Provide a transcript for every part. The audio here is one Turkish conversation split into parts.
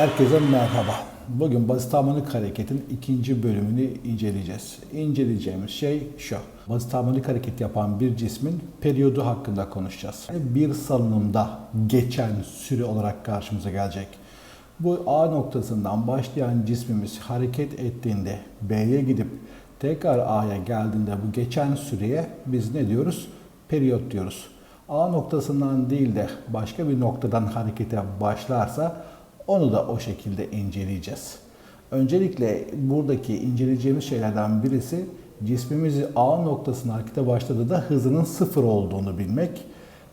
Herkese merhaba. Bugün basit harmonik hareketin ikinci bölümünü inceleyeceğiz. İnceleyeceğimiz şey şu. Basit harmonik hareket yapan bir cismin periyodu hakkında konuşacağız. Bir salınımda geçen süre olarak karşımıza gelecek. Bu A noktasından başlayan cismimiz hareket ettiğinde B'ye gidip tekrar A'ya geldiğinde bu geçen süreye biz ne diyoruz? Periyot diyoruz. A noktasından değil de başka bir noktadan harekete başlarsa onu da o şekilde inceleyeceğiz. Öncelikle buradaki inceleyeceğimiz şeylerden birisi cismimizi A noktasına harekete başladığında hızının sıfır olduğunu bilmek.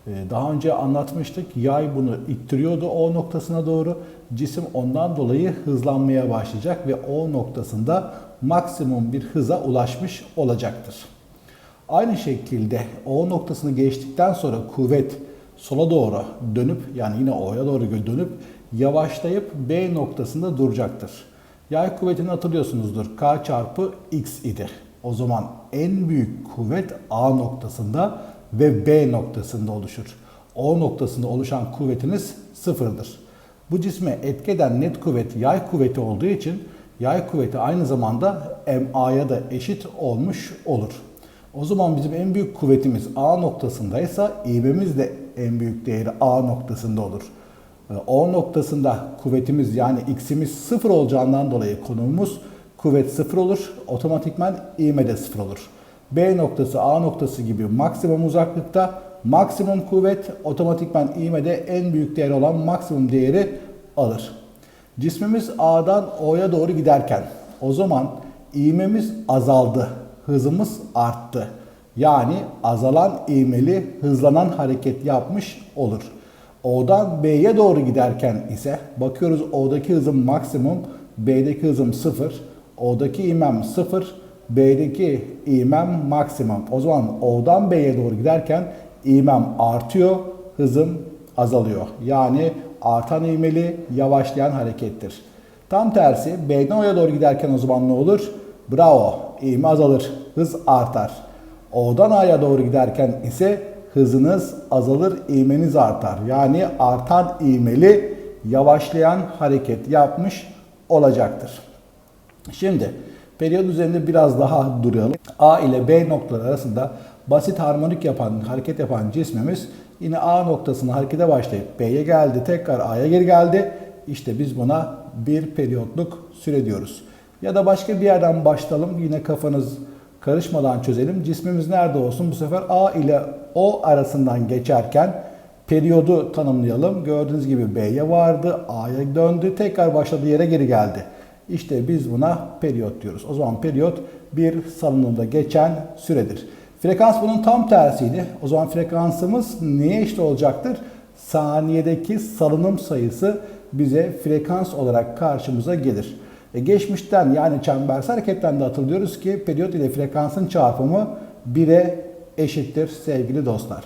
Ee, Daha önce anlatmıştık. Yay bunu ittiriyordu O noktasına doğru. Cisim ondan dolayı hızlanmaya başlayacak ve O noktasında maksimum bir hıza ulaşmış olacaktır. Aynı şekilde O noktasını geçtikten sonra kuvvet sola doğru dönüp yani yine O'ya doğru dönüp yavaşlayıp B noktasında duracaktır. Yay kuvvetini hatırlıyorsunuzdur. K çarpı X idi. O zaman en büyük kuvvet A noktasında ve B noktasında oluşur. O noktasında oluşan kuvvetiniz sıfırdır. Bu cisme etki eden net kuvvet yay kuvveti olduğu için yay kuvveti aynı zamanda MA'ya da eşit olmuş olur. O zaman bizim en büyük kuvvetimiz A noktasındaysa ivmemiz de en büyük değeri A noktasında olur. Ee, O noktasında kuvvetimiz yani x'imiz sıfır olacağından dolayı konumumuz kuvvet sıfır olur. Otomatikman ivme de sıfır olur. B noktası A noktası gibi maksimum uzaklıkta maksimum kuvvet otomatikman ivmede en büyük değer olan maksimum değeri alır. Cismimiz A'dan O'ya doğru giderken o zaman ivmemiz azaldı, hızımız arttı. Yani azalan ivmeli hızlanan hareket yapmış olur. O'dan B'ye doğru giderken ise bakıyoruz O'daki hızım maksimum, B'deki hızım 0, O'daki ivmem 0, B'deki ivmem maksimum. O zaman O'dan B'ye doğru giderken ivmem artıyor, hızım azalıyor. Yani artan ivmeli yavaşlayan harekettir. Tam tersi B'den O'ya doğru giderken o zaman ne olur? Bravo, ivme azalır, hız artar. O'dan A'ya doğru giderken ise hızınız azalır, ivmeniz artar. Yani artan ivmeli yavaşlayan hareket yapmış olacaktır. Şimdi periyot üzerinde biraz daha duralım. A ile B noktaları arasında basit harmonik yapan, hareket yapan cismimiz yine A noktasına harekete başlayıp B'ye geldi, tekrar A'ya geri geldi. İşte biz buna bir periyotluk süre diyoruz. Ya da başka bir yerden başlayalım. Yine kafanız karışmadan çözelim. Cismimiz nerede olsun? Bu sefer A ile O arasından geçerken periyodu tanımlayalım. Gördüğünüz gibi B'ye vardı, A'ya döndü, tekrar başladığı yere geri geldi. İşte biz buna periyot diyoruz. O zaman periyot bir salınımda geçen süredir. Frekans bunun tam tersiydi. O zaman frekansımız neye eşit olacaktır? Saniyedeki salınım sayısı bize frekans olarak karşımıza gelir. E geçmişten yani çembersel hareketten de hatırlıyoruz ki periyot ile frekansın çarpımı 1'e eşittir sevgili dostlar.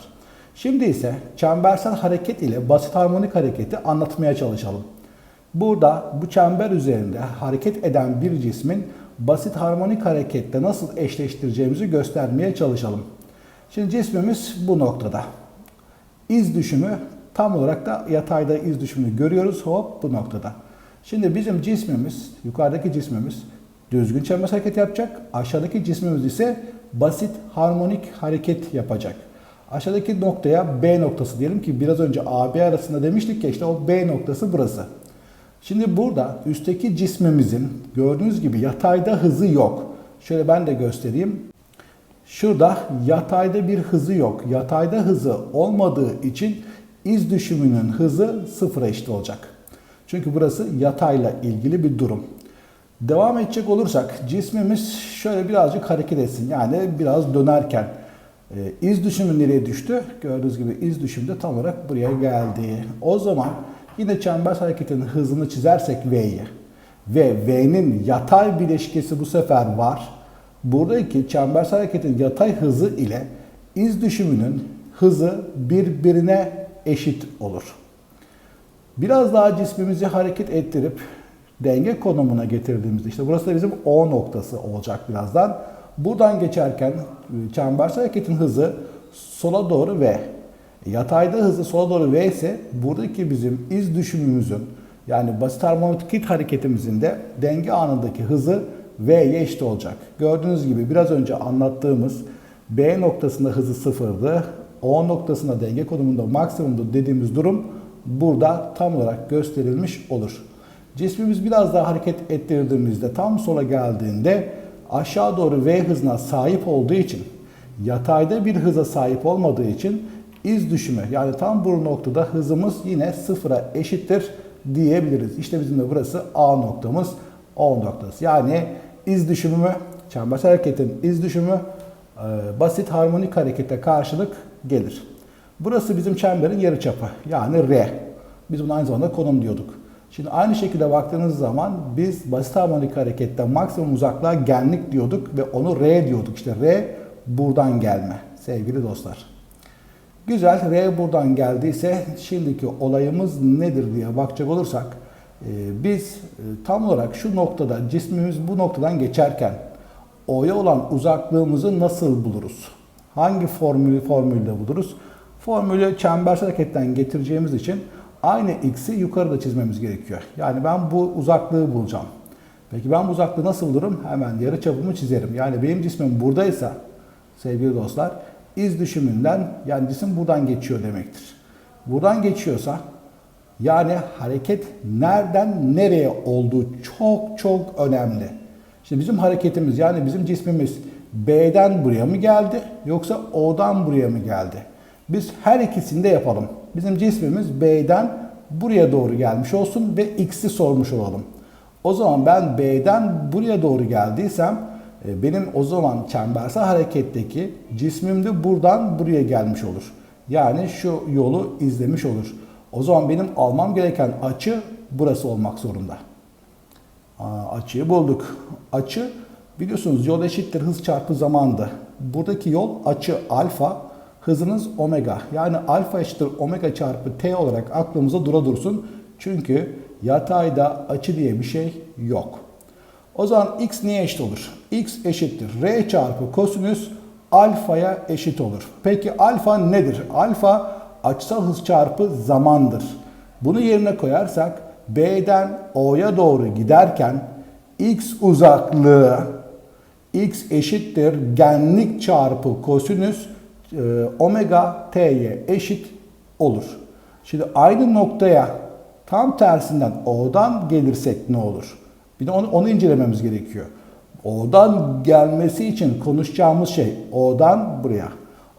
Şimdi ise çembersel hareket ile basit harmonik hareketi anlatmaya çalışalım. Burada bu çember üzerinde hareket eden bir cismin basit harmonik harekette nasıl eşleştireceğimizi göstermeye çalışalım. Şimdi cismimiz bu noktada. İz düşümü tam olarak da yatayda iz düşümünü görüyoruz hop bu noktada. Şimdi bizim cismimiz, yukarıdaki cismimiz düzgün çembers hareket yapacak. Aşağıdaki cismimiz ise basit harmonik hareket yapacak. Aşağıdaki noktaya B noktası diyelim ki biraz önce AB arasında demiştik ki işte o B noktası burası. Şimdi burada üstteki cismimizin gördüğünüz gibi yatayda hızı yok. Şöyle ben de göstereyim. Şurada yatayda bir hızı yok. Yatayda hızı olmadığı için iz düşümünün hızı sıfıra eşit olacak. Çünkü burası yatayla ilgili bir durum. Devam edecek olursak cismimiz şöyle birazcık hareket etsin. Yani biraz dönerken e, iz düşümü nereye düştü? Gördüğünüz gibi iz düşümü de tam olarak buraya geldi. O zaman yine çember hareketinin hızını çizersek V'yi ve V'nin yatay bileşkesi bu sefer var. Buradaki çembersel hareketin yatay hızı ile iz düşümünün hızı birbirine eşit olur. Biraz daha cismimizi hareket ettirip denge konumuna getirdiğimizde işte burası da bizim O noktası olacak birazdan. Buradan geçerken çembersel hareketin hızı sola doğru V. Yatayda hızı sola doğru V ise buradaki bizim iz düşümümüzün Yani basit harmonik hareketimizin de denge anındaki hızı V'ye eşit olacak. Gördüğünüz gibi biraz önce anlattığımız B noktasında hızı sıfırdı. O noktasında denge konumunda maksimumdu dediğimiz durum burada tam olarak gösterilmiş olur. Cismimiz biraz daha hareket ettirdiğimizde tam sola geldiğinde aşağı doğru V hızına sahip olduğu için yatayda bir hıza sahip olmadığı için iz düşümü yani tam bu noktada hızımız yine sıfıra eşittir diyebiliriz. İşte bizim de burası A noktamız O noktası. Yani iz düşümü mü? Çembersel hareketin iz düşümü e, basit harmonik harekete karşılık gelir. Burası bizim çemberin yarıçapı yani R. Biz buna aynı zamanda konum diyorduk. Şimdi aynı şekilde baktığınız zaman biz basit harmonik harekette maksimum uzaklığa genlik diyorduk ve onu R diyorduk. İşte R buradan gelme sevgili dostlar. Güzel, R buradan geldiyse şimdiki olayımız nedir diye bakacak olursak e, biz e, tam olarak şu noktada cismimiz bu noktadan geçerken O'ya olan uzaklığımızı nasıl buluruz? Hangi formülü formülde buluruz? Formülü çembersel hareketten getireceğimiz için aynı x'i yukarıda çizmemiz gerekiyor. Yani ben bu uzaklığı bulacağım. Peki ben bu uzaklığı nasıl bulurum? Hemen yarı çapımı çizerim. Yani benim cismim buradaysa sevgili dostlar iz düşümünden yani cisim buradan geçiyor demektir. Buradan geçiyorsa yani hareket nereden nereye olduğu çok çok önemli. Şimdi bizim hareketimiz yani bizim cismimiz B'den buraya mı geldi yoksa O'dan buraya mı geldi? Biz her ikisini de yapalım. Bizim cismimiz B'den buraya doğru gelmiş olsun ve X'i sormuş olalım. O zaman ben B'den buraya doğru geldiysem e, benim o zaman çembersel hareketteki cismim de buradan buraya gelmiş olur. Yani şu yolu izlemiş olur. O zaman benim almam gereken açı burası olmak zorunda. Aa, açıyı bulduk. Açı biliyorsunuz yol eşittir hız çarpı zamandı. Buradaki yol açı alfa, hızınız omega. Yani alfa eşittir omega çarpı t olarak aklımıza dura dursun. Çünkü yatayda açı diye bir şey yok. O zaman x niye eşit olur? x eşittir r çarpı kosinüs alfaya eşit olur. Peki alfa nedir? Alfa açısal hız çarpı zamandır. Bunu yerine koyarsak B'den O'ya doğru giderken x uzaklığı x eşittir genlik çarpı kosinüs omega t'ye eşit olur. Şimdi aynı noktaya tam tersinden O'dan gelirsek ne olur? Bir de onu, onu incelememiz gerekiyor. O'dan gelmesi için konuşacağımız şey O'dan buraya.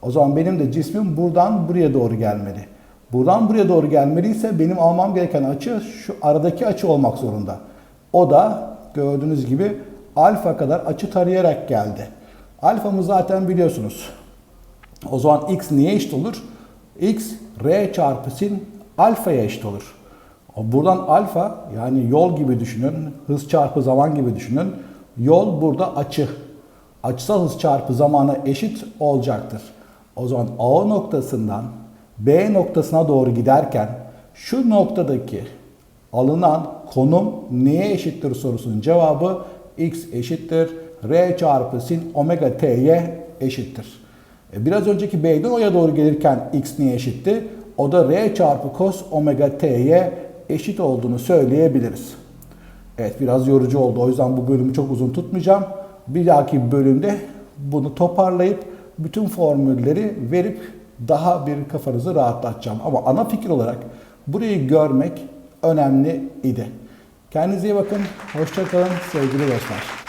O zaman benim de cismim buradan buraya doğru gelmeli. Buradan buraya doğru gelmeliyse benim almam gereken açı şu aradaki açı olmak zorunda. O da gördüğünüz gibi alfa kadar açı tarayarak geldi. Alfamı zaten biliyorsunuz. O zaman x niye eşit olur? x r çarpı sin alfaya eşit olur. Buradan alfa yani yol gibi düşünün, hız çarpı zaman gibi düşünün. Yol burada açı. Açısal hız çarpı zamana eşit olacaktır. O zaman A noktasından B noktasına doğru giderken şu noktadaki alınan konum neye eşittir sorusunun cevabı x eşittir r çarpı sin omega t'ye eşittir. E, Biraz önceki B'den O'ya doğru gelirken x niye eşitti? O da r çarpı cos omega t'ye eşit olduğunu söyleyebiliriz. Evet biraz yorucu oldu. O yüzden bu bölümü çok uzun tutmayacağım. Bir dahaki bölümde bunu toparlayıp bütün formülleri verip daha bir kafanızı rahatlatacağım. Ama ana fikir olarak burayı görmek önemli idi. Kendinize iyi bakın. Hoşçakalın sevgili dostlar.